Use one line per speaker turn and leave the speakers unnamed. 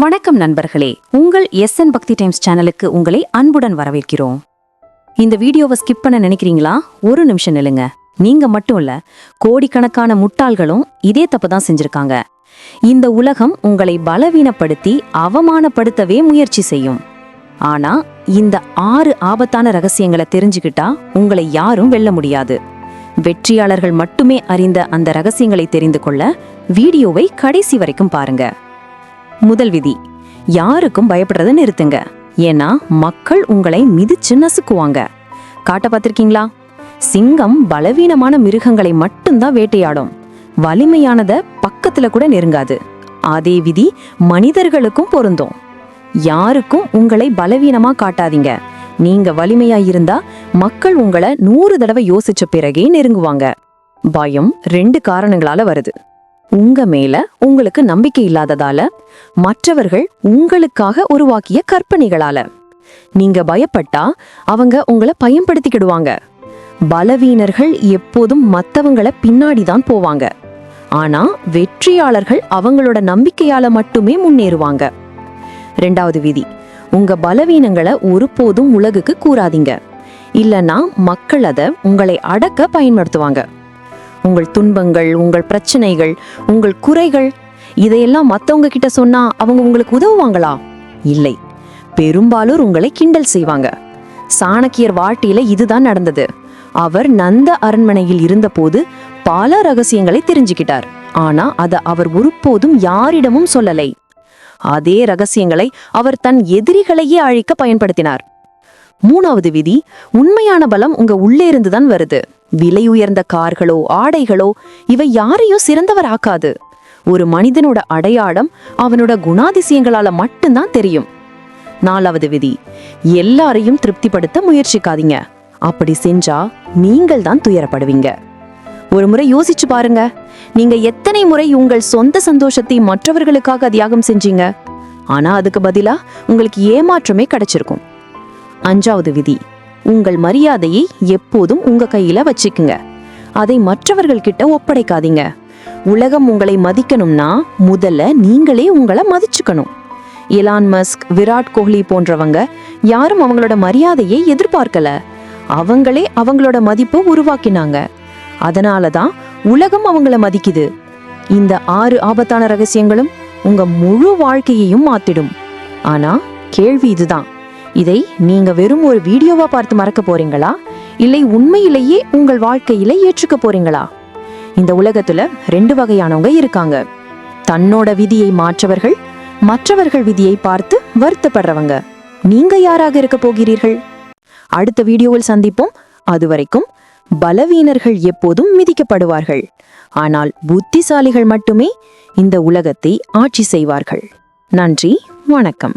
வணக்கம் நண்பர்களே. உங்கள் எஸ் என் பக்தி டைம்ஸ் சேனலுக்கு உங்களை அன்புடன் வரவேற்கிறோம். இந்த வீடியோவை ஸ்கிப் பண்ண நினைக்கிறீங்களா? ஒரு நிமிஷம் நில்லுங்க. நீங்க மட்டும் இல்ல கோடிக்கணக்கான முட்டாள்களும் இதே தப்பு தான் செஞ்சிருக்காங்க. இந்த உலகம் உங்களை பலவீனப்படுத்தி அவமானப்படுத்தவே முயற்சி செய்யும். ஆனா இந்த ஆறு ஆபத்தான ரகசியங்களை தெரிஞ்சுக்கிட்டா உங்களை யாரும் வெல்ல முடியாது. வெற்றியாளர்கள் மட்டுமே அறிந்த அந்த ரகசியங்களை தெரிந்து கொள்ள வீடியோவை கடைசி வரைக்கும் பாருங்க. முதல் விதி. யாருக்கும் பயப்படுறத நிறுத்துங்க. ஏன்னா மக்கள் உங்களை மிதிச்சு நசுக்குவாங்க. காட்ட பார்த்துருக்கீங்களா? சிங்கம் பலவீனமான மிருகங்களை மட்டும்தான் வேட்டையாடும். வலிமையானத பக்கத்துல கூட நெருங்காது. அதே விதி மனிதர்களுக்கும் பொருந்தும். யாருக்கும் உங்களை பலவீனமா காட்டாதீங்க. நீங்க வலிமையா இருந்தா மக்கள் உங்களை நூறு தடவை யோசிச்ச பிறகே நெருங்குவாங்க. பயம் ரெண்டு காரணங்களால வருது. உங்க மேல உங்களுக்கு நம்பிக்கை இல்லாததால மற்றவர்கள் உங்களுக்காக உருவாக்கிய கற்பனைகளால. நீங்க பயப்பட்டா அவங்க உங்களை பயன்படுத்திக்கிடுவாங்க. பலவீனர்கள் எப்போதும் மத்தவங்கள பின்னாடி தான் போவாங்க. ஆனா வெற்றியாளர்கள் அவங்களோட நம்பிக்கையால மட்டுமே முன்னேறுவாங்க. ரெண்டாவது விதி உங்க பலவீனங்களை ஒருபோதும் உலகுக்கு கூறாதீங்க. இல்லனா மக்கள் அதை உங்களை அடக்க பயன்படுத்துவாங்க. உங்கள் துன்பங்கள் உங்கள் பிரச்சனைகள் உங்கள் குறைகள் இதையெல்லாம் மத்தவங்க கிட்ட சொன்னா அவங்க உங்களுக்கு உதவுவாங்களா? இல்லை. பெரும்பாலோர் உங்களை கிண்டல் செய்வாங்க. சாணக்கியர் வாழ்க்கையில இதுதான் நடந்தது. அவர் நந்த அரண்மனையில் இருந்தபோது பல ரகசியங்களை தெரிஞ்சுக்கிட்டார். ஆனா அதை அவர் ஒருபோதும் யாரிடமும் சொல்லலை. அதே ரகசியங்களை அவர் தன் எதிரிகளையே அழிக்க பயன்படுத்தினார். மூணாவது விதி உண்மையான பலம் உங்க உள்ளே இருந்துதான் வருது. விலை உயர்ந்த கார்களோ ஆடைகளோ இவை யாரையும் சிறந்தவர் ஆக்காது ஒரு மனிதனோட அடையாளம் அவனோட குணாதிசயங்களால மட்டும்தான் தெரியும். நாலாவது விதி எல்லாரையும் திருப்திப்படுத்த முயற்சிக்காதீங்க. அப்படி செஞ்சா நீங்கள் தான் துயரப்படுவீங்க. ஒரு முறை யோசிச்சு பாருங்க. நீங்க எத்தனை முறை உங்கள் சொந்த சந்தோஷத்தை மற்றவர்களுக்காக தியாகம் செஞ்சீங்க? ஆனா அதுக்கு பதிலா உங்களுக்கு ஏமாற்றமே கிடைச்சிருக்கும். அஞ்சாவது விதி. உங்கள் மரியாதையை எப்போதும் உங்க கையில வச்சுக்குங்க. அதை மற்றவர்கள் கிட்ட ஒப்படைக்காதீங்க. உலகம் உங்களை மதிக்கணும்னா முதல்ல நீங்களே உங்களை மதிச்சுக்கணும். எலான் மஸ்க் விராட் கோஹ்லி போன்றவங்க யாரும் அவங்களோட மரியாதையை எதிர்பார்க்கல. அவங்களே அவங்களோட மதிப்பை உருவாக்கினாங்க. அதனால தான் உலகம் அவங்கள மதிக்குது. இந்த ஆறு ஆபத்தான ரகசியங்களும் உங்க முழு வாழ்க்கையையும் மாத்திடும். ஆனா கேள்வி இதுதான். இதை நீங்க வெறும் ஒரு வீடியோவா பார்த்து மறக்க போறீங்களா? இல்லை உண்மையிலேயே உங்கள் வாழ்க்கையில ஏற்றுக்க போறீங்களா? இந்த உலகத்துல ரெண்டு வகையானவங்க இருக்காங்க. தன்னோட விதியை மாற்றவர்கள் மற்றவர்கள் விதியை பார்த்து வருத்தப்படுறவங்க. நீங்க யாராக இருக்க போகிறீர்கள்? அடுத்த வீடியோவில் சந்திப்போம். அதுவரைக்கும் பலவீனர்கள் எப்போதும் மிதிக்கப்படுவார்கள். ஆனால் புத்திசாலிகள் மட்டுமே இந்த உலகத்தை ஆட்சி செய்வார்கள். நன்றி வணக்கம்.